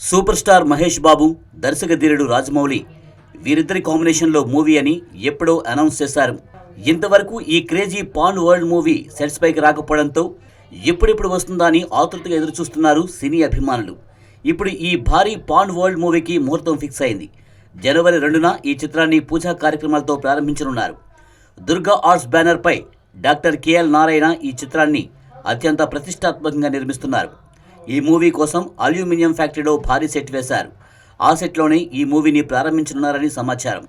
Super star Mahesh Babu దర్శక ధీరుడు రాజమౌళి వీరిద్దరి కాంబినేషన్లో మూవీ అని ఎప్పుడో అనౌన్స్ చేశారు. ఇంతవరకు ఈ crazy pan world movie sets పైకి రాకపోవడంతో ఎప్పుడెప్పుడు వస్తుందా అని ఆతృతగా ఎదురుచూస్తున్నారు సినీ అభిమానులు. ఇప్పుడు ఈ భారీ పాన్ వరల్డ్ మూవీకి ముహూర్తం ఫిక్స్ అయింది. జనవరి రెండున ఈ చిత్రాన్ని పూజా కార్యక్రమాలతో ప్రారంభించనున్నారు. దుర్గా ఆర్ట్స్ బ్యానర్పై డాక్టర్ కెఎల్ నారాయణ ఈ చిత్రాన్ని అత్యంత ప్రతిష్టాత్మకంగా నిర్మిస్తున్నారు. ఈ మూవీ కోసం అల్యూమినియం ఫ్యాక్టరీలో భారీ సెట్ వేశారు. ఆ సెట్లోనే ఈ మూవీని ప్రారంభించనున్నారని సమాచారం.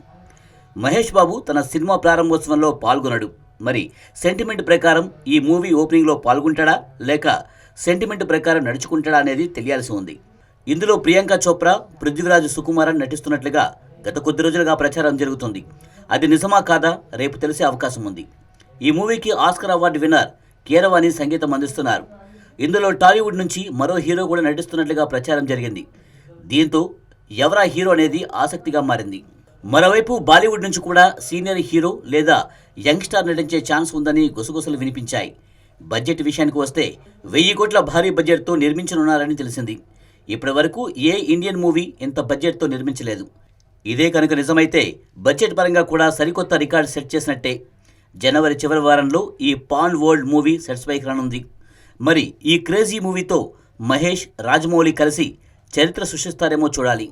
మహేష్ బాబు తన సినిమా ప్రారంభోత్సవంలో పాల్గొనడు. మరి సెంటిమెంట్ ప్రకారం ఈ మూవీ ఓపెనింగ్లో పాల్గొంటాడా? లేక సెంటిమెంట్ ప్రకారం నడుచుకుంటాడా అనేది తెలియాల్సి ఉంది. ఇందులో ప్రియాంక చోప్రా పృథ్వీరాజ్ సుకుమారన్ నటిస్తున్నట్లుగా గత కొద్ది రోజులుగా ప్రచారం జరుగుతుంది. అది నిజమా కాదా? రేపు తెలిసే అవకాశం ఉంది. ఈ మూవీకి ఆస్కర్ అవార్డు విన్నర్ కీరవాణి సంగీతం అందిస్తున్నారు. ఇందులో టాలీవుడ్ నుంచి మరో హీరో కూడా నటిస్తున్నట్లుగా ప్రచారం జరిగింది. దీంతో ఎవరా హీరో అనేది ఆసక్తిగా మారింది. మరోవైపు బాలీవుడ్ నుంచి కూడా సీనియర్ హీరో లేదా యంగ్స్టార్ నటించే ఛాన్స్ ఉందని గుసగుసలు వినిపించాయి. బడ్జెట్ విషయానికి వస్తే వెయ్యి కోట్ల భారీ బడ్జెట్తో నిర్మించనున్నారని తెలిసింది. ఇప్పటి వరకు ఏ ఇండియన్ మూవీ ఇంత బడ్జెట్తో నిర్మించలేదు. ఇదే కనుక నిజమైతే బడ్జెట్ పరంగా కూడా సరికొత్త రికార్డు సెట్ చేసినట్టే. జనవరి చివరి వారంలో ఈ పాన్ వరల్డ్ మూవీ సెట్స్ పైకి రానుంది. మరి ఈ క్రేజీ మూవీతో మహేష్ రాజమౌళి కలిసి చరిత్ర సృష్టిస్తారేమో చూడాలి.